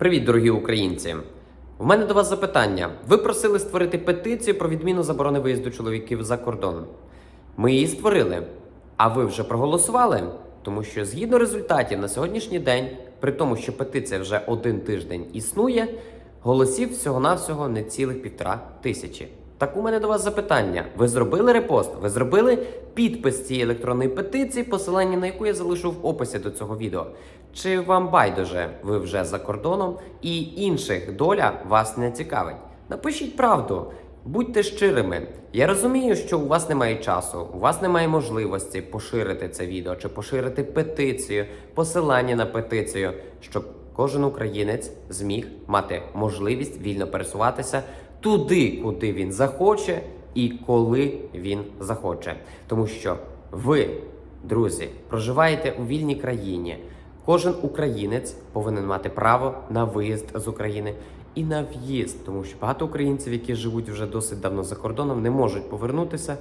Привіт, дорогі українці! У мене до вас запитання. Ви просили створити петицію про відміну заборони виїзду чоловіків за кордон. Ми її створили. А ви вже проголосували? Тому що згідно результатів на сьогоднішній день, при тому, що петиція вже один тиждень існує, голосів всього-навсього не цілих півтора тисячі. Так у мене до вас запитання: ви зробили репост? Ви зробили підпис цієї електронної петиції, посилання на яку я залишу в описі до цього відео? Чи вам байдуже ви вже за кордоном і інших доля вас не цікавить? Напишіть правду. Будьте щирими. Я розумію, що у вас немає часу, у вас немає можливості поширити це відео чи поширити петицію, посилання на петицію, щоб кожен українець зміг мати можливість вільно пересуватися туди, куди він захоче, і коли він захоче. Тому що ви, друзі, проживаєте у вільній країні. Кожен українець повинен мати право на виїзд з України і на в'їзд, тому що багато українців, які живуть вже досить давно за кордоном, не можуть повернутися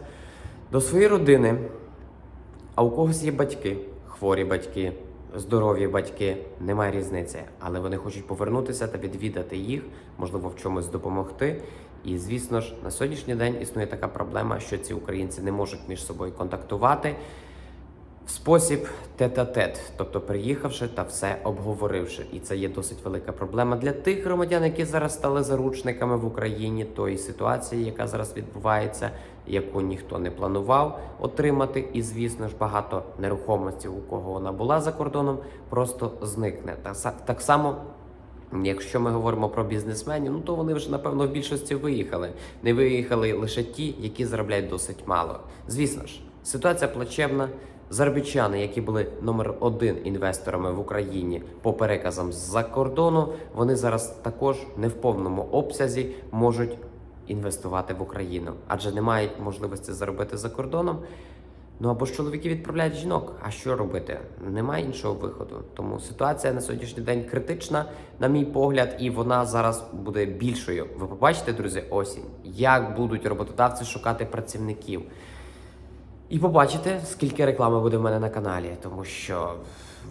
до своєї родини. А у когось є батьки, хворі батьки, здорові батьки, немає різниці, але вони хочуть повернутися та відвідати їх, можливо, в чомусь допомогти. І звісно ж, на сьогоднішній день існує така проблема, що ці українці не можуть між собою контактувати спосіб тет-а-тет, тобто приїхавши та все обговоривши. І це є досить велика проблема для тих громадян, які зараз стали заручниками в Україні тої ситуації, яка зараз відбувається, яку ніхто не планував отримати. І звісно ж, багато нерухомості, у кого вона була за кордоном, просто зникне. Так, са- так само. Якщо ми говоримо про бізнесменів, ну то вони вже напевно в більшості виїхали. Не виїхали лише ті, які заробляють досить мало. Звісно ж, ситуація плачевна. Заробітчани, які були номер один інвесторами в Україні по переказам з-за кордону, вони зараз також не в повному обсязі можуть інвестувати в Україну, адже не мають можливості заробити за кордоном. Ну або ж чоловіки відправляють жінок. А що робити? Немає іншого виходу. Тому ситуація на сьогоднішній день критична, на мій погляд, і вона зараз буде більшою. Ви побачите, друзі, осінь, як будуть роботодавці шукати працівників. І побачите, скільки реклами буде в мене на каналі, тому що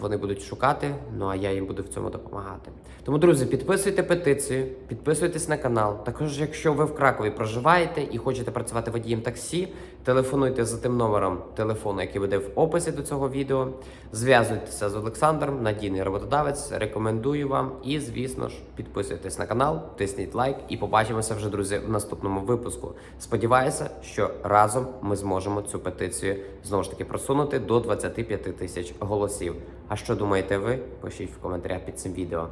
вони будуть шукати, ну а я їм буду в цьому допомагати. Тому, друзі, підписуйте петицію, підписуйтесь на канал. Також, якщо ви в Кракові проживаєте і хочете працювати водієм таксі, телефонуйте за тим номером телефону, який буде в описі до цього відео. Зв'язуйтеся з Олександром, надійний роботодавець. Рекомендую вам. І, звісно ж, підписуйтесь на канал, тисніть лайк і побачимося вже, друзі, в наступному випуску. Сподіваюся, що разом ми зможемо цю петицію знову ж таки просунути до 25 тисяч голосів. А що думаєте ви? Пишіть в коментарях під цим відео.